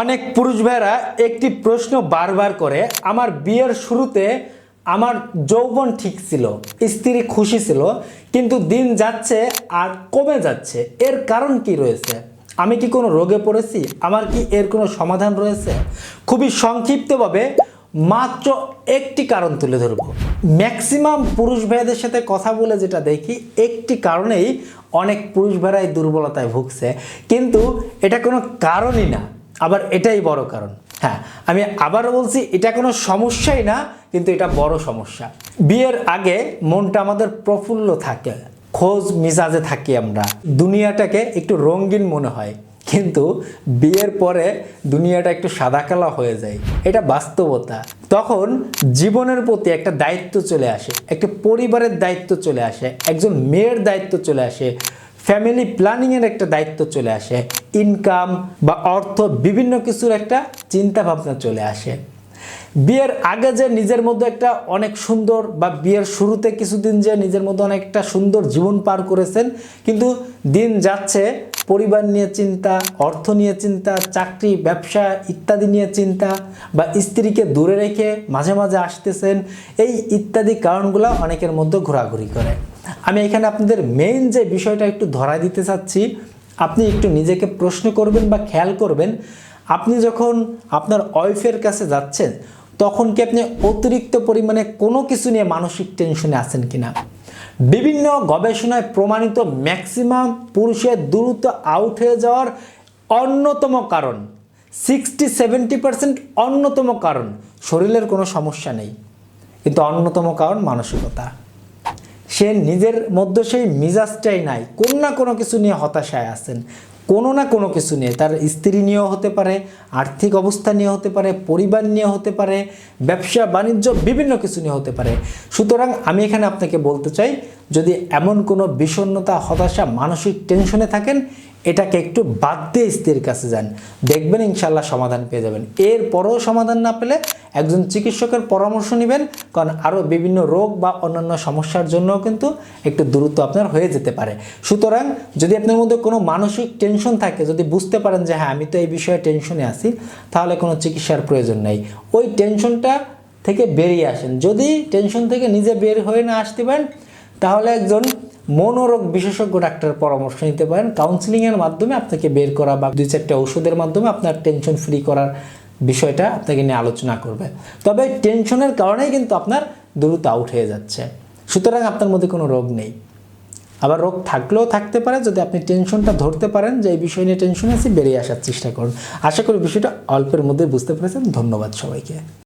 অনেক পুরুষ ভাইরা একটি প্রশ্ন বারবার করে, আমার বিয়ের শুরুতে আমার যৌবন ঠিক ছিল, স্ত্রী খুশি ছিল, কিন্তু দিন যাচ্ছে আর কমে যাচ্ছে। এর কারণ কি রয়েছে? আমি কি কোনো রোগে পড়েছি? আমার কি এর কোনো সমাধান রয়েছে? খুবই সংক্ষিপ্তভাবে মাত্র একটি কারণ তুলে ধরব। ম্যাক্সিমাম পুরুষ ভাইদের সাথে কথা বলে যেটা দেখি, একটি কারণেই অনেক পুরুষ ভাইরাই দুর্বলতায় ভুগছে। কিন্তু এটা কোনো কারণই না। আবার এটাই বড় কারণ। হ্যাঁ আমি আবারও বলছি, এটা কোনো সমস্যাই না, কিন্তু এটা বড় সমস্যা। বিয়ের আগে মনটা আমাদের প্রফুল্ল থাকে, খোঁজ মিজাজে থাকি আমরা। দুনিয়াটাকে একটু রঙিন মনে হয়, কিন্তু বিয়ের পরে দুনিয়াটা একটু সাদা কালো হয়ে যায়। এটা বাস্তবতা। তখন জীবনের প্রতি একটা দায়িত্ব চলে আসে, একটা পরিবারের দায়িত্ব চলে আসে, একজন মেয়ের দায়িত্ব চলে আসে। ফ্যামিলি প্ল্যানিংয়ের একটা দায়িত্ব চলে আসে। ইনকাম বা অর্থ বিভিন্ন কিছুর একটা চিন্তা ভাবনা চলে আসে। বিয়ের আগে যে নিজের মধ্যে একটা অনেক সুন্দর বা বিয়ের শুরুতে কিছুদিন যে নিজের মধ্যে অনেকটা সুন্দর জীবন পার করেছেন, কিন্তু দিন যাচ্ছে, পরিবার নিয়ে চিন্তা, অর্থ নিয়ে চিন্তা, চাকরি, ব্যবসা ইত্যাদি নিয়ে চিন্তা বা স্ত্রীকে দূরে রেখে মাঝে মাঝে আসতেছেন, এই ইত্যাদি কারণগুলো অনেকের মধ্যে ঘোরাঘুরি করে। আমি এখানে আপনাদের মেইন যে বিষয়টা একটু ধরা দিতে চাচ্ছি, আপনি একটু নিজেকে প্রশ্ন করবেন বা খেয়াল করবেন। আপনি যখন আপনার ওয়াইফের কাছে যাচ্ছেন, তখন কি আপনি অতিরিক্ত পরিমাণে কোনো কিছু নিয়ে মানসিক টেনশনে আছেন কিনা? বিভিন্ন গবেষণায় প্রমাণিত ম্যাক্সিমাম পুরুষের দ্রুত আউট হয়ে যাওয়ার অন্যতম কারণ সিক্সটি সেভেন্টি পার্সেন্ট অন্যতম কারণ, শরীরের কোনো সমস্যা নেই। কিন্তু অন্যতম কারণ মানসিকতা। সে নিজের মধ্যে সেই মিজাজটাই নাই। কোনো না কোনো কিছু নিয়ে হতাশায় আছেন। কোনো না কোনো কিছু নিয়ে। তার স্ত্রী নিয়েও হতে পারে, আর্থিক অবস্থা নিয়ে হতে পারে, পরিবার নিয়ে হতে পারে, ব্যবসা, বাণিজ্য, বিভিন্ন কিছু নিয়ে হতে পারে। সুতরাং আমি এখানে আপনাকে বলতে চাই, যদি এমন কোনো বিষণ্ণতা, হতাশা, মানসিক টেনশনে থাকেন, এটাকে একটু বাদ দিয়ে স্ত্রীর কাছে যান। দেখবেন ইনশাল্লাহ সমাধান পেয়ে যাবেন। এরপরেও সমাধান না পেলে একজন চিকিৎসকের পরামর্শ নেবেন, কারণ আরও বিভিন্ন রোগ বা অন্যান্য সমস্যার জন্যও কিন্তু একটু দ্রুত আপনার হয়ে যেতে পারে। সুতরাং যদি আপনার মধ্যে কোনো মানসিক টেনশন থাকে, যদি বুঝতে পারেন যে হ্যাঁ আমি তো এই বিষয়ে টেনশনে আছি, তাহলে কোনো চিকিৎসার প্রয়োজন নেই। ওই টেনশনটা থেকে বেরিয়ে আসেন। যদি টেনশন থেকে নিজে বের হয়ে না আসতে পারেন, তাহলে একজন মনোরোগ বিশেষজ্ঞ ডাক্তারের পরামর্শ নিতে পারেন। কাউন্সিলিংয়ের মাধ্যমে আপনাকে বের করা বা দুই চারটা ওষুধের মাধ্যমে আপনার টেনশন ফ্রি করার বিষয়টা আপনাকে নিয়ে আলোচনা করবে। তবে টেনশনের কারণেই কিন্তু আপনার দ্রুত আউট হয়ে যাচ্ছে। সুতরাং আপনার মধ্যে কোনো রোগ নেই। আবার রোগ থাকলেও থাকতে পারে, যদি আপনি টেনশনটা ধরতে পারেন যে এই বিষয় নিয়ে টেনশন আছে, বেরিয়ে আসার চেষ্টা করুন। আশা করি বিষয়টা অল্পের মধ্যে বুঝতে পেরেছেন। ধন্যবাদ সবাইকে।